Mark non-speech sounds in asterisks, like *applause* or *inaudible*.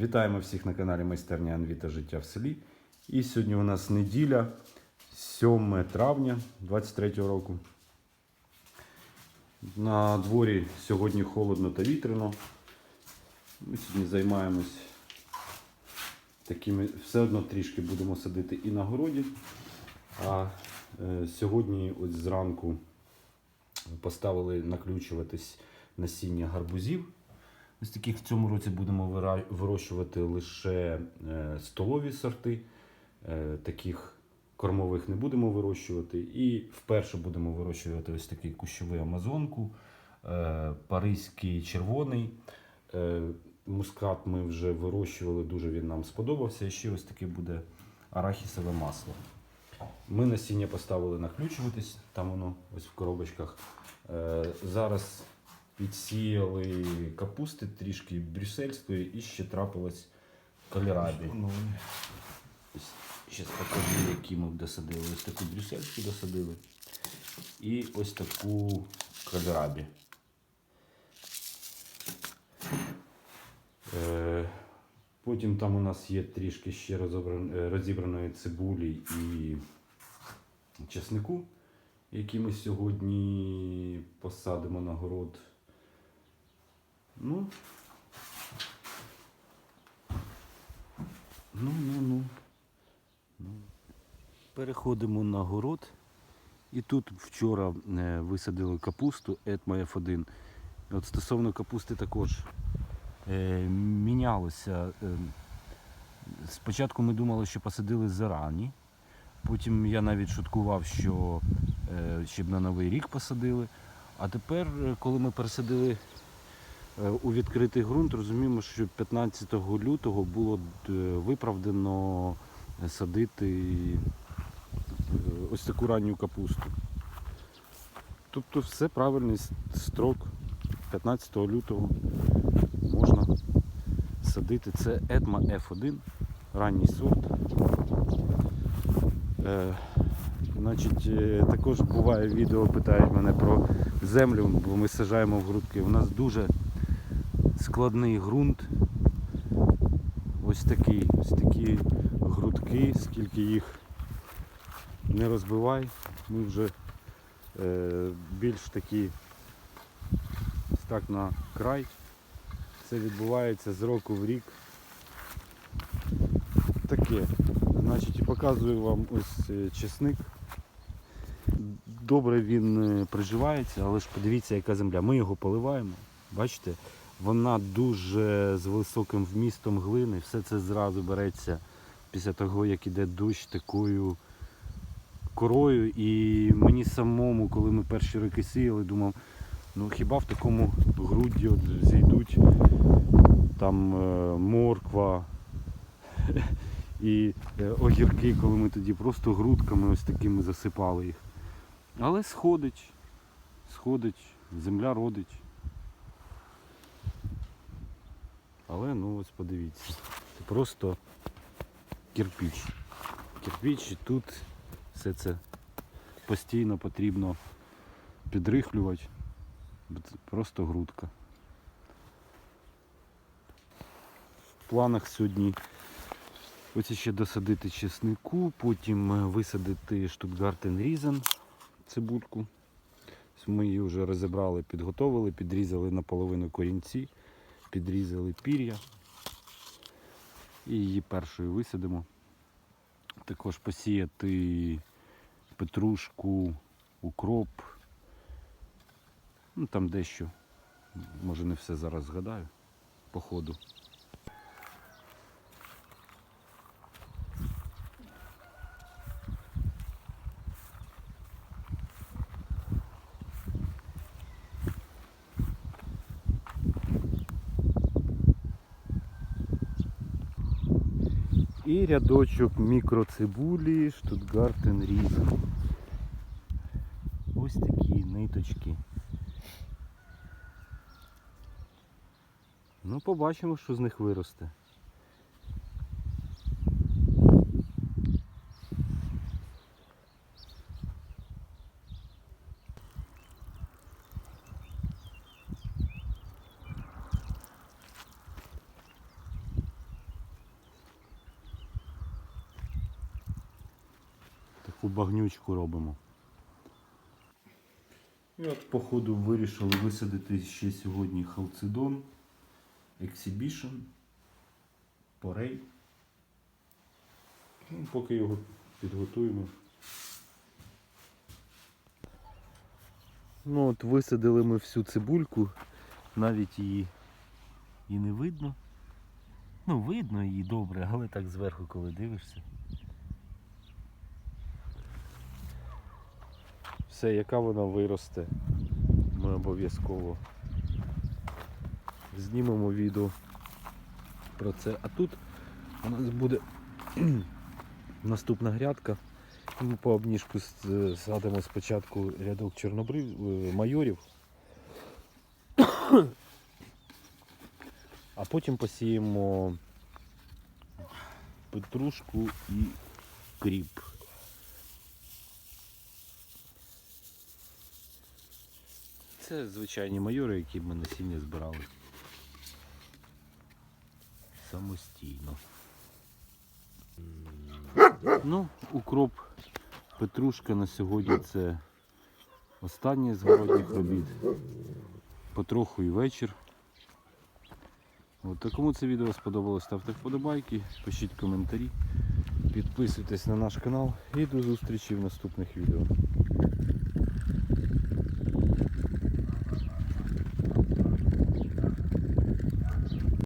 Вітаємо всіх на каналі Майстерня Анвіта Життя в селі. І сьогодні у нас неділя, 7 травня 23 року. На дворі сьогодні холодно та вітряно. Ми сьогодні займаємось такими, все одно трішки будемо садити і на городі. А е, сьогодні ось зранку поставили наключуватись насіння гарбузів. Ось таких в цьому році будемо вирощувати лише е, столові сорти. Е, Таких кормових не будемо вирощувати. І вперше будемо вирощувати ось такий кущовий амазонку, е, паризький червоний. Мускат ми вже вирощували, дуже він нам сподобався. І ще ось таке буде арахісове масло. Ми насіння поставили наключуватись, там воно ось в коробочках. Зараз підсіяли капусти трішки брюссельської і ще трапилось кольорабі. Ось Зараз покажу, які ми досадили. Ось таку брюссельську досадили. І ось таку кольорабі. Е, Потім там у нас є трішки ще е, розібраної цибулі і чеснику, які ми сьогодні посадимо на город. Ну, ну, ну, ну. ну. Переходимо на город. І тут вчора е, висадили капусту Етма F1. От стосовно капусти також е, мінялося. Е, спочатку ми думали, що посадили зарані. Потім я навіть шуткував, що е, щоб на Новий рік посадили. А тепер, е, коли ми пересадили у відкритий ґрунт, розуміємо, що 15 лютого було е, виправдано е, садити е, ось таку ранню капусту. Тобто все правильний строк 15 лютого можна садити. Це Едма F1, ранній сорт. Е, значить, е, також буває відео, питають мене про землю, бо ми сажаємо в грудки. У нас дуже складний ґрунт. Ось такий, ось такі грудки, скільки їх не розбивай, ми вже е, більш такі так на край. Це відбувається з року в рік. Таке. Значить, і показую вам ось е, чесник. Добре він е, приживається, але ж подивіться, яка земля. Ми його поливаємо. Бачите, вона дуже з високим вмістом глини. Все це зразу береться після того, як іде дощ такою корою. І мені самому, коли ми перші роки сіяли, думав, ну хіба в такому грудді от зійдуть там е, морква *laughs* і е, огірки, коли ми тоді просто грудками ось такими засипали їх. Але сходить, сходить, земля родить. Але ну ось подивіться, це просто кирпіч. Кирпіч і тут все це постійно потрібно підрихлювати. Просто грудка. В планах сьогодні ось ще досадити чеснику, потім е, висадити штутгартен різен цибульку. Ми її вже розібрали, підготовили, підрізали наполовину корінці, підрізали пір'я. І її першою висадимо. Також посіяти петрушку, укроп. Ну там дещо. Може не все зараз згадаю по ходу. І рядочок мікроцибулі Штутгартен Різен. Ось такі ниточки. Ну, побачимо, що з них виросте. Таку багнючку робимо. І от, походу, вирішили висадити ще сьогодні халцидон, Exhibition, порей. Ну, поки його підготуємо. Ну от висадили ми всю цибульку, навіть її і не видно. Ну, видно її добре, але так зверху, коли дивишся. Все, яка вона виросте, ми обов'язково знімемо відео про це. А тут у нас буде *clears throat* наступна грядка. Ми по обніжку садимо спочатку рядок чорнобрив е, майорів, *clears throat* а потім посіємо петрушку і кріп. Це звичайні майори, які ми насіння збирали самостійно. Ну, укроп, петрушка на сьогодні це останнє з городніх робіт. Потроху і вечір. От, а кому це відео сподобалось, ставте вподобайки, пишіть коментарі, підписуйтесь на наш канал і до зустрічі в наступних відео.